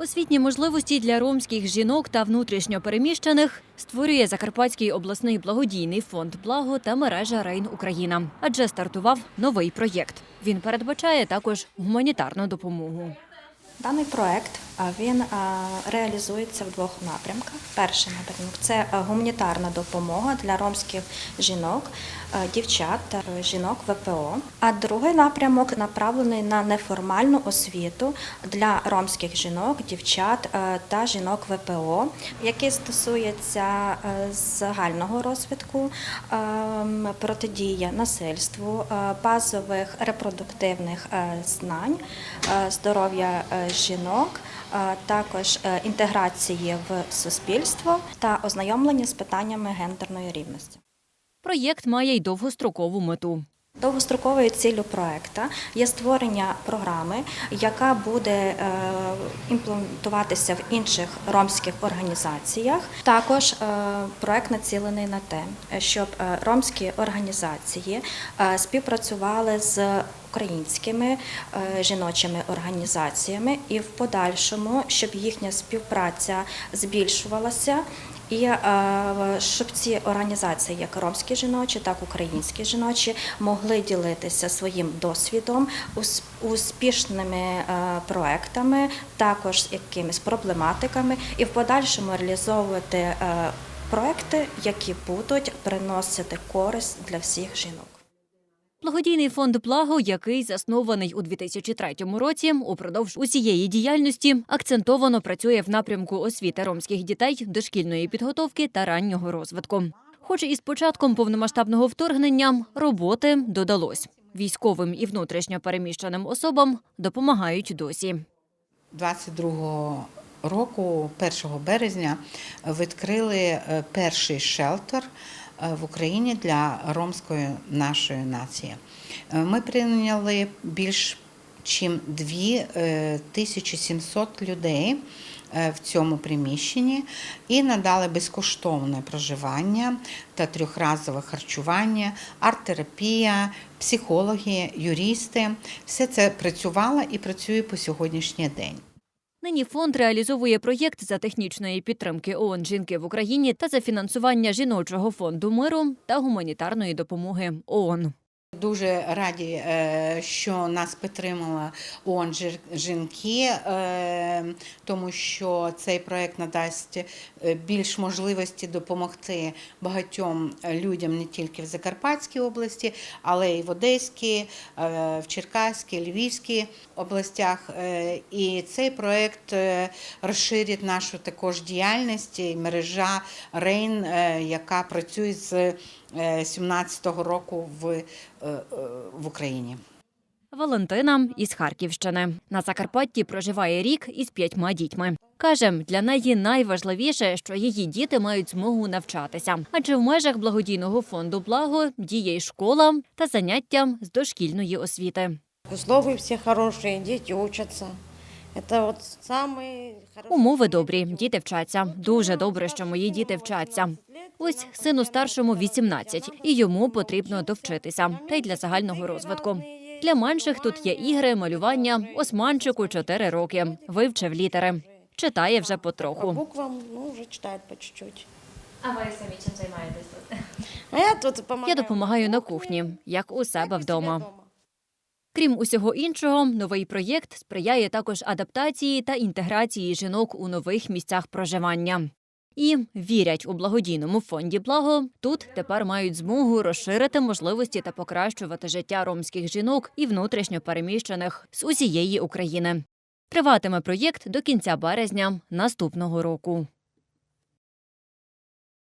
Освітні можливості для ромських жінок та внутрішньо переміщених створює Закарпатський обласний благодійний фонд Благо та мережа Рейн Україна. Адже стартував новий проєкт. Він передбачає також гуманітарну допомогу. Даний проект він реалізується в двох напрямках. Перший напрямок це гуманітарна допомога для ромських жінок, дівчат та е, жінок ВПО. А другий напрямок направлений на неформальну освіту для ромських жінок, дівчат е, та жінок ВПО, який стосується е, загального розвитку, е, м, протидія насильству, е, базових репродуктивних е, знань, е, здоров'я е, жінок, е, також е, інтеграції в суспільство та ознайомлення з питаннями гендерної рівності. Проєкт має й довгострокову мету. Довгостроковою ціллю проекту є створення програми, яка буде е, імплементуватися в інших ромських організаціях. Також е, проект націлений на те, щоб е, ромські організації співпрацювали з українськими жіночими організаціями і в подальшому, щоб їхня співпраця збільшувалася. І е, щоб ці організації, як ромські жіночі, так і українські жіночі, могли ділитися своїм досвідом, ус- успішними е, проектами, також якимись проблематиками, і в подальшому реалізовувати е, проекти, які будуть приносити користь для всіх жінок. Благодійний фонд Благо, який заснований у 2003 році, упродовж усієї діяльності акцентовано працює в напрямку освіти ромських дітей, дошкільної підготовки та раннього розвитку. Хоч і з початком повномасштабного вторгнення роботи додалось. Військовим і внутрішньо переміщеним особам допомагають досі. 22 року, 1 березня, відкрили е, перший шелтер в Україні для ромської нашої нації. Е, Ми прийняли більш чим 2700 людей е, в цьому приміщенні і надали безкоштовне проживання та трьохразове харчування, арт-терапія, психологи, юристи. Все це працювало і працює по сьогоднішній день. Нині фонд реалізовує проєкт за технічної підтримки ООН «Жінки в Україні» та за фінансування жіночого фонду миру та гуманітарної допомоги ООН. Дуже раді, е, що нас підтримала ООН жінки, е, тому що цей проект надасть е, більш можливості допомогти багатьом людям не тільки в Закарпатській області, але й в Одеській, в Черкаській, Львівській областях. І цей проект розширить нашу також діяльність і мережа Рейн, яка працює з 17-го року в, е, е, в Україні. Валентина із Харківщини. На Закарпатті проживає рік із п'ятьма дітьми. Каже, для неї найважливіше, що її діти мають змогу навчатися, адже в межах благодійного фонду Благо діє й школа та заняття з дошкільної освіти. Условия все хорошие, дети учатся. Это вот самый. Умови добрі, діти вчаться. Дуже добре, що мої діти вчаться. Ось сину старшому 18, і йому потрібно довчитися, та й для загального розвитку. Для менших тут є ігри, малювання. Османчику 4 роки. Вивчив літери. Читає вже По потроху. буквам, ну, уже читает по чуть-чуть. А ви самі чим займаєтесь тут? А я тут помогаю. Я допомагаю на кухні, як у себе вдома. Крім усього іншого, новий проєкт сприяє також адаптації та інтеграції жінок у нових місцях проживання. І вірять у благодійному фонді Благо. Тут тепер мають змогу розширити можливості та покращувати життя ромських жінок і внутрішньо переміщених з усієї України. Триватиме проєкт до кінця березня наступного року.